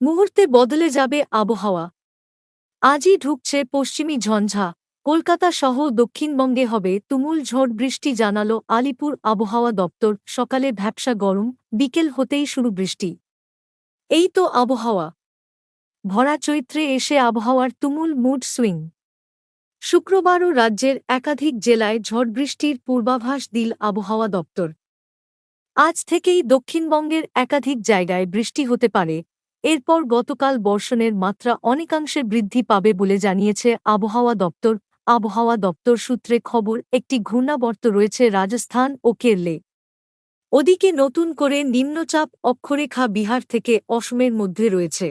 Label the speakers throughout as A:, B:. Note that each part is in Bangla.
A: মুহূর্তে বদলে যাবে আবহাওয়া। আজই ঢুকছে পশ্চিমী ঝঞ্ঝা। কলকাতা সহ দক্ষিণবঙ্গে হবে তুমুল ঝড় বৃষ্টি, জানালো আলিপুর আবহাওয়া দপ্তর। সকালে ভ্যাপসা গরম, বিকেল হতেই শুরু বৃষ্টি। এই তো আবহাওয়া। ভরা চৈত্রে এসে আবহাওয়ার তুমুল মুড সুইং শুক্রবারও রাজ্যের একাধিক জেলায় ঝড় বৃষ্টির পূর্বাভাস দিল আবহাওয়া দপ্তর। আজ থেকেই দক্ষিণবঙ্গের একাধিক জায়গায় বৃষ্টি হতে পারে। এরপর গতকাল বর্ষণের মাত্রা অনেকাংশে বৃদ্ধি পাবে বলে জানিয়েছে আবহাওয়া দপ্তর। আবহাওয়া দপ্তর সূত্রে খবর, একটি ঘূর্ণাবর্ত রয়েছে রাজস্থান ও কেরলে। ওদিকে নতুন করে নিম্নচাপ অক্ষরেখা বিহার থেকে অসমের মধ্যে রয়েছে।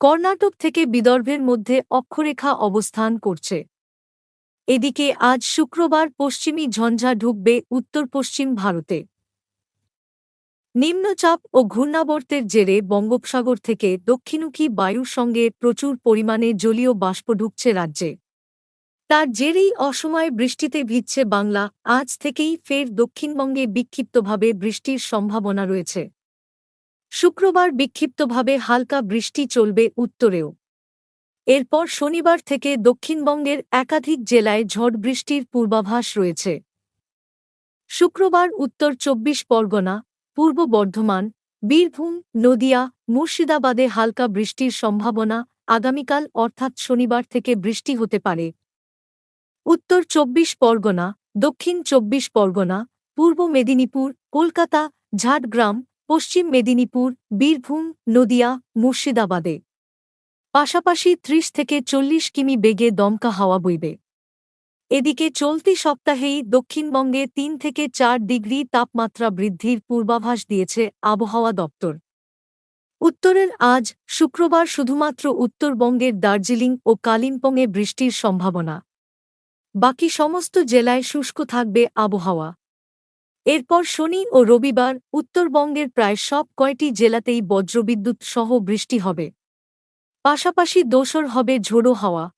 A: কর্ণাটক থেকে বিদর্ভের মধ্যে অক্ষরেখা অবস্থান করছে। এদিকে আজ শুক্রবার পশ্চিমী ঝঞ্ঝা ঢুকবে উত্তর পশ্চিম ভারতে। নিম্নচাপ ও ঘূর্ণাবর্তের জেরে বঙ্গোপসাগর থেকে দক্ষিণমুখী বায়ুর সঙ্গে প্রচুর পরিমাণে জলীয় বাষ্প ঢুকছে রাজ্যে। তার জেরেই অসময়ে বৃষ্টিতে ভিজছে বাংলা, আজ থেকেই ফের দক্ষিণবঙ্গে বিক্ষিপ্তভাবে বৃষ্টির সম্ভাবনা রয়েছে। শুক্রবার বিক্ষিপ্তভাবে হালকা বৃষ্টি চলবে উত্তরেও। এরপর শনিবার থেকে দক্ষিণবঙ্গের একাধিক জেলায় ঝড় বৃষ্টির পূর্বাভাস রয়েছে। শুক্রবার উত্তর চব্বিশ পরগনা পূর্ব বর্ধমান, বীরভূম, নদিয়া, মুর্শিদাবাদে হালকা বৃষ্টির সম্ভাবনা আগামীকাল অর্থাৎ শনিবার থেকে বৃষ্টি হতে পারে। উত্তর চব্বিশ পরগনা, দক্ষিণ চব্বিশ পরগনা, পূর্ব মেদিনীপুর, কলকাতা, ঝাড়গ্রাম, পশ্চিম মেদিনীপুর, বীরভূম, নদিয়া, মুর্শিদাবাদে। পাশাপাশি ত্রিশ থেকে চল্লিশ কিমি বেগে দমকা হাওয়া বইবে। এদিকে চলতি সপ্তাহেই দক্ষিণবঙ্গে তিন থেকে চার ডিগ্রি তাপমাত্রা বৃদ্ধির পূর্বাভাস দিয়েছে আবহাওয়া দপ্তর। উত্তরের আজ, শুক্রবার শুধুমাত্র উত্তরবঙ্গের দার্জিলিং ও কালিম্পংয়ে বৃষ্টির সম্ভাবনা। বাকি সমস্ত জেলায় শুষ্ক থাকবে আবহাওয়া। এরপর শনি ও রবিবার উত্তরবঙ্গের প্রায় সব কয়টি জেলাতেই বজ্রবিদ্যুৎ সহ বৃষ্টি হবে। পাশাপাশি দোসর হবে ঝোড়ো হাওয়া।